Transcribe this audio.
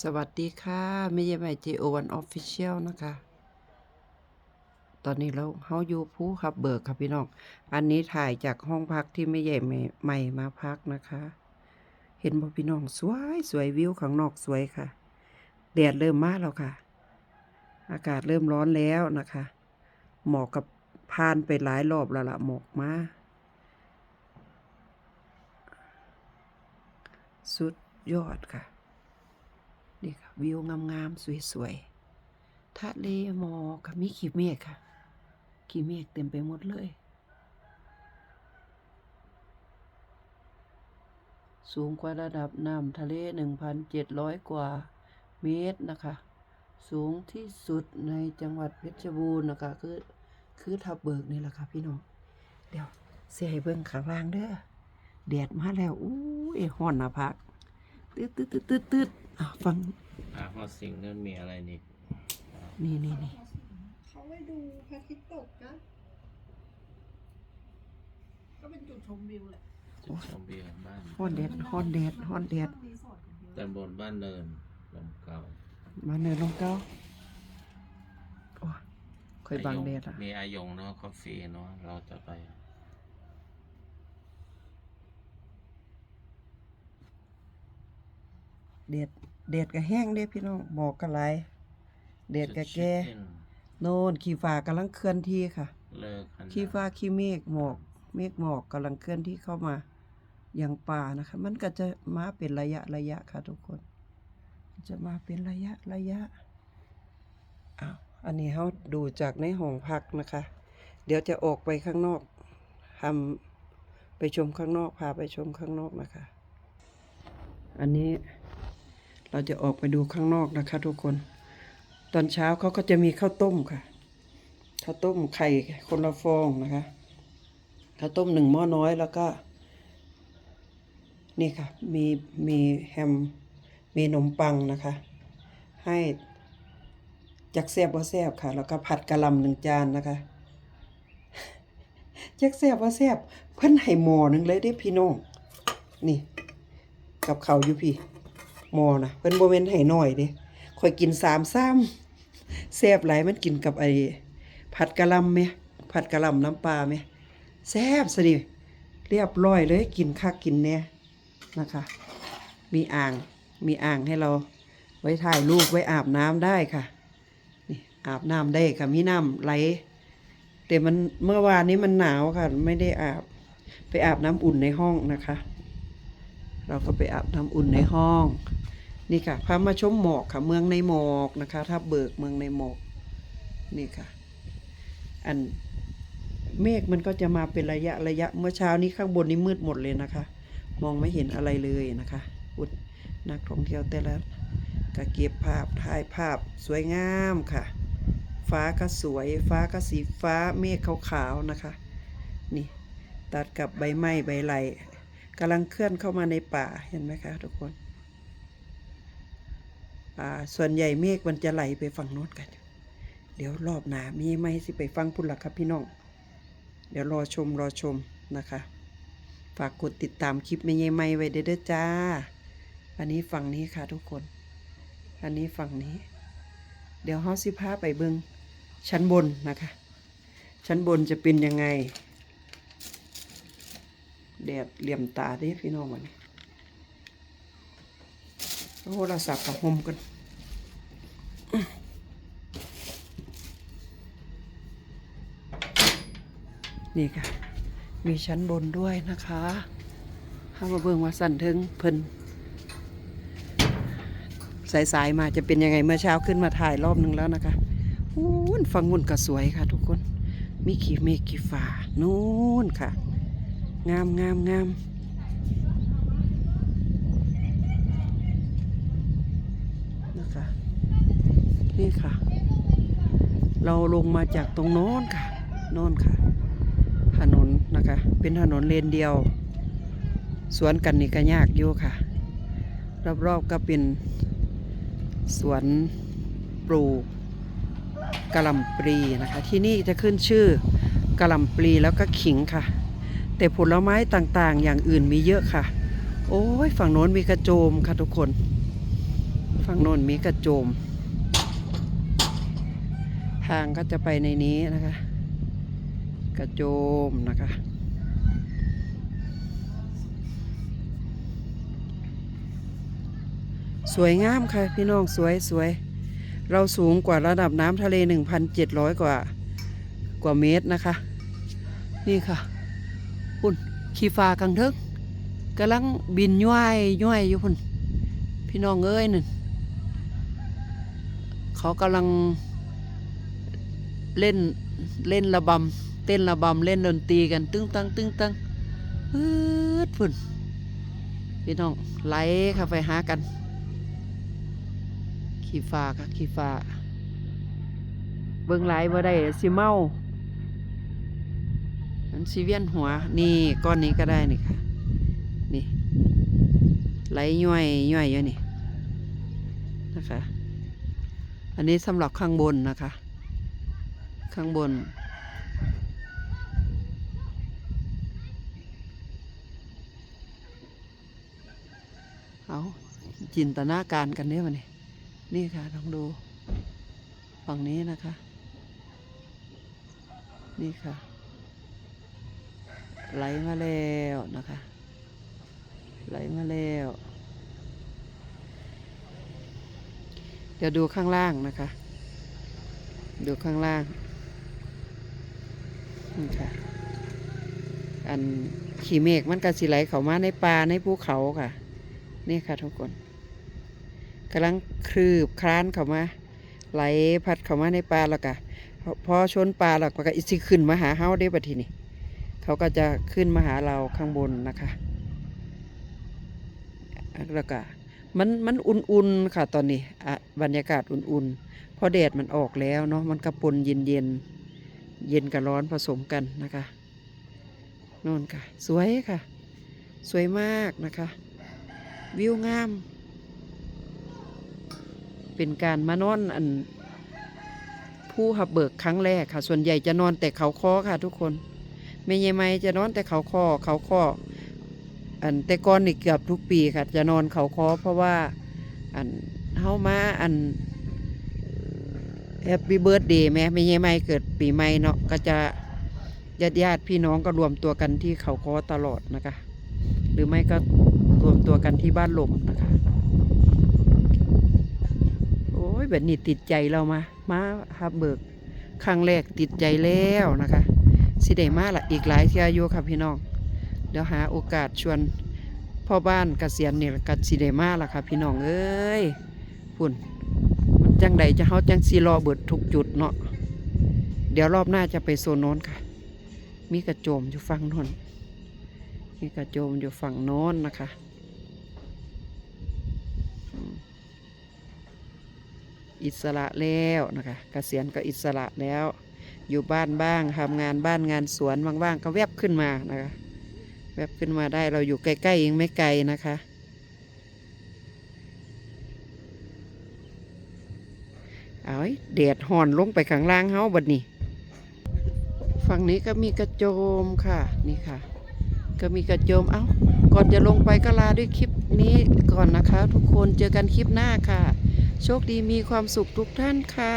สวัสดีค่ะไม่ใช่ใหม่ JO1 Official นะคะ ตอนนี้เราเฮาอยู่ภูขับเบิกครับพี่น้อง อันนี้ถ่ายจากห้องพักที่ไม่ใหญ่ใหม่มาพักนะคะ เห็นบ่พี่น้องสวยสวยวิวข้างนอกสวยค่ะแดดเริ่มมาแล้วค่ะ อากาศเริ่มร้อนแล้วนะคะ หมอกกับพานไปหลายรอบแล้วละหมอกมาสุดยอดค่ะ วิวงามๆสวยๆ ทะเลหมอกค่ะมีขีเมฆค่ะ ขีเมฆเต็มไปหมดเลย สูงกว่าระดับน้ำทะเล 1,700 กว่าเมตรนะคะ สูงที่สุดในจังหวัดเพชรบูรณ์นะคะ คือคือทับเบิกนี่แหละค่ะพี่น้อง เดี๋ยวเสียให้เบิ่งขาวางเด้อแดดมาแล้วอู้ยฮ้อนนะพักตืดตืดตืดตืดฟัง อ่าฮอตสิงนั่นมีอะไรนี่นี่นี่นี่เขาไปดูพระอาทิตย์ตกนะก็เป็นจุดชมวิวแหละจุดชมวิวบ้านฮ้อนแดดฮ้อนแดดฮ้อนแดดรีสอร์ทกันเยอะตำบลบ้านเนินลมเก่ามาเนินลงเก้าโอ้ยค่อยบังแดดอะมีอายงเนาะกาแฟเนาะเราจะไปแดด แดดก็แห้งเด้พี่น้องหมอกก็หลายแดดก็แก่จุดเช็คอินโน่นขี้ฟ้ากำลังเคลื่อนที่ค่ะเลิกกันขี้ฟ้าขี้เมฆหมอกเมฆหมอกกำลังเคลื่อนที่เข้ามาอย่างป่านะคะ มันก็จะมาเป็นระยะระยะค่ะทุกคนมันจะมาเป็นระยะระยะอ้าวอันนี้เขาดูจากในห้องพักนะคะ เดี๋ยวจะออกไปข้างนอกทำไปชมข้างนอกพาไปชมข้างนอกนะคะ อันนี้ เราจะออกไปดูข้างนอกนะคะ ทุกคน ตอนเช้าเขาก็จะมีข้าวต้มค่ะ ข้าวต้มไข่คนละฟองนะคะ ข้าวต้มหนึ่งหม้อน้อยแล้วก็ นี่ค่ะ มีมีแฮม มีขนมปังนะคะ ให้จักแซบว่าแซบค่ะ แล้วก็ผัดกะหล่ำหนึ่งจานนะคะจักแซบว่าแซบเพิ่นให้หมอหนึ่งเลยเด้พี่น้องนี่ กับเขาอยู่พี่ หมอนะเพิ่นบ่แม่นให้น้อยเด้ข่อยกินสามซ้ำแซ่บหลายมันกินกับไอ้ผัดกะหล่ำไหมผัดกะหล่ำน้ำปลาไหมแซ่บสดิเรียบร้อยเลยกินคักกินแน่นะคะ มีอ่างมีอ่างให้เราไว้ถ่ายรูปไว้อาบน้ำได้ค่ะนี่อาบน้ำได้ค่ะมีน้ำไหลแต่มันเมื่อวานนี้มันหนาวค่ะ ไม่ได้อาบไปอาบน้ำอุ่นในห้องนะคะ เราก็ไปอาบน้ำอุ่นในห้อง นี่ค่ะพามาชมหมอกค่ะเมืองในหมอกนะคะถ้าเบิกเมืองในหมอกนี่ค่ะ อันเมฆมันก็จะมาเป็นระยะระยะเมื่อเช้านี้ข้างบนนี้มืดหมดเลยนะคะ มองไม่เห็นอะไรเลยนะคะ อุดนักท่องเที่ยวแต่ละก็เก็บภาพถ่ายภาพสวยงามค่ะ ฟ้าก็สวย ฟ้าก็สีฟ้าเมฆขาวๆนะคะ นี่ ตัดกับใบไม้ใบไหล กำลังเคลื่อนเข้ามาในป่าเห็นไหมคะทุกคนอ่าส่วนใหญ่เมฆมันจะไหลไปฝั่งโน้นกัน เดี๋ยวรอบหนามีไหมสิไปฟังพุ่นละครับพี่น้อง เดี๋ยวรอชมรอชมนะคะ ฝากกดติดตามคลิปไม่ยไม่ไว้เด้เด้อจ้า อันนี้ฝั่งนี้ค่ะทุกคน อันนี้ฝั่งนี้ เดี๋ยวเฮาสิพาไปเบิงชั้นบนนะคะ ชั้นบนจะเป็นยังไง แดดเหลี่ยมตาด้พี่น้องวันนี้โอ้เราสับกับหมกันนี่ค่ะ มีชั้นบนด้วยนะคะถ้ามาเบิ่งว่าสั่นถึงเพิ่นสายๆมาจะเป็นยังไงเมื่อเช้าขึ้นมาถ่ายรอบหนึ่งแล้วนะคะอู้นฟังมุนก็สวยค่ะทุกคน มีขีเมฆขีฟ้านู่นค่ะ งามงามงามนะคะนี่ค่ะ เราลงมาจากตรงโน้นค่ะโน้นค่ะ ถนนนะคะ เป็นถนนเลนเดียว สวนกันนี่ก็ยากอยู่ค่ะ รอบๆก็เป็นสวนปลูกกะหล่ำปลีนะคะ ที่นี่จะขึ้นชื่อกะหล่ำปลีแล้วก็ขิงค่ะ แต่ผลไม้ต่างๆ อย่างอื่นมีเยอะค่ะ โอ้ยฝั่งโน้นมีกระโจมค่ะทุกคน ฝั่งโน้นมีกระโจม ทางก็จะไปในนี้นะคะ กระโจมนะคะสวยงามค่ะพี่น้องสวยสวย เราสูงกว่าระดับน้ำทะเล 1,700 กว่า กว่าเมตรนะคะ นี่ค่ะ ขี่ฟ้ากังเทิงกำลังบินย่อยย่อยอยู่พุ่นพี่น้องเอ้ยนั่นเขากำลังเล่นเล่นระบำเต้นระบำเล่นดนตรีกัน ตึ้งตังตึ้งตังปื๊ดพุ่นพี่น้องไหลเข้าไปหากัน ขี่ฟ้าค่ะขี่ฟ้าเบิ่งหลายบ่ได้สิเมา มันสิเวียนหัว นี่ก้อนนี้ก็ได้นี่ค่ะ นี่ไหลย่อยย่อยอยู่นี่นะคะ อันนี้สำหรับข้างบนนะคะ ข้างบน เอาจินตนาการกันเนี่ยมันนี่นี่ค่ะลองดูฝั่งนี้นะคะ นี่ค่ะ ไหลมาแล้วนะคะ ไหลมาแล้ว เดี๋ยวดูข้างล่างนะคะ ดูข้างล่างนี่ค่ะ อันขี่เมฆมันก็สิไหลเข้ามาในป่าในภูเขาค่ะ นี่ค่ะทุกคนกำลังคลืบคลานเข้ามา ไหลพัดเข้ามาในปลาแล้วก็พอพอชนปลาแล้วก็อิสิขึ้นมาหาเฮาได้บัดทีนี้ เขาก็จะขึ้นมาหาเราข้างบนนะคะแล้วก็มันมันอุ่นๆค่ะตอนนี้บรรยากาศอุ่นๆเพราะแดดมันออกแล้วเนาะมันกระปนเย็นเย็นเย็นกับร้อนผสมกันนะคะน่นค่ะ สวยค่ะ สวยมากนะคะ วิวงาม เป็นการมานอนอันผู้หับเบิกครั้งแรกค่ะ ส่วนใหญ่จะนอนแต่เขาคอค่ะทุกคน ไม่ใช่ไหมจะนอนแต่เขาคอเขาคออันแต่ก่อนนี่เกือบทุกปีค่ะ จะนอนเขาคอเพราะว่าอันเฮามาอันแฮปปี้เบิร์ดเดย์แม่ไม่ใช่ไหมเกิดปีใหม่เนาะก็จะญาติญาติพี่น้องก็รวมตัวกันที่เขาคอตลอดนะคะ หรือไม่ก็รวมตัวกันที่บ้านลมนะคะ โอ้ยแบบนี้ติดใจเรามา มาฮับเบิกครั้งแรกติดใจแล้วนะคะ สิได้มาละอีกหลายเที่ยอยู่ค่ะพี่น้อง เดี๋ยวหาโอกาสชวนพ่อบ้านเกษียณเนี่ยกัสิได้มาละค่ะพี่น้องเอ้ยพุ่นมันจังใดจะเฮาจังสีรอเบิดทุกจุดเนาะเดี๋ยวรอบหน้าจะไปโซนโน้นค่ะ มีกระโจมอยู่ฝั่งโน้นมีกระโจมอยู่ฝั่งโน้นนะคะอิสระแล้วนะคะเกษียณก็อิสระแล้ว อยู่บ้านบ้างทำงานบ้านงานสวนว่างๆก็แวบขึ้นมานะคะแวบขึ้นมาได้เราอยู่ใกล้ๆเองไม่ไกลนะคะ เอาไว้แดดห่อนลงไปข้างล่างเฮาบัดนี้ ฝั่งนี้ก็มีกระโจมค่ะนี่ค่ะ ก็มีกระโจมเอ้าก่อนจะลงไปก็ลาด้วยคลิปนี้ก่อนนะคะ ทุกคนเจอกันคลิปหน้าค่ะ โชคดีมีความสุขทุกท่านค่ะ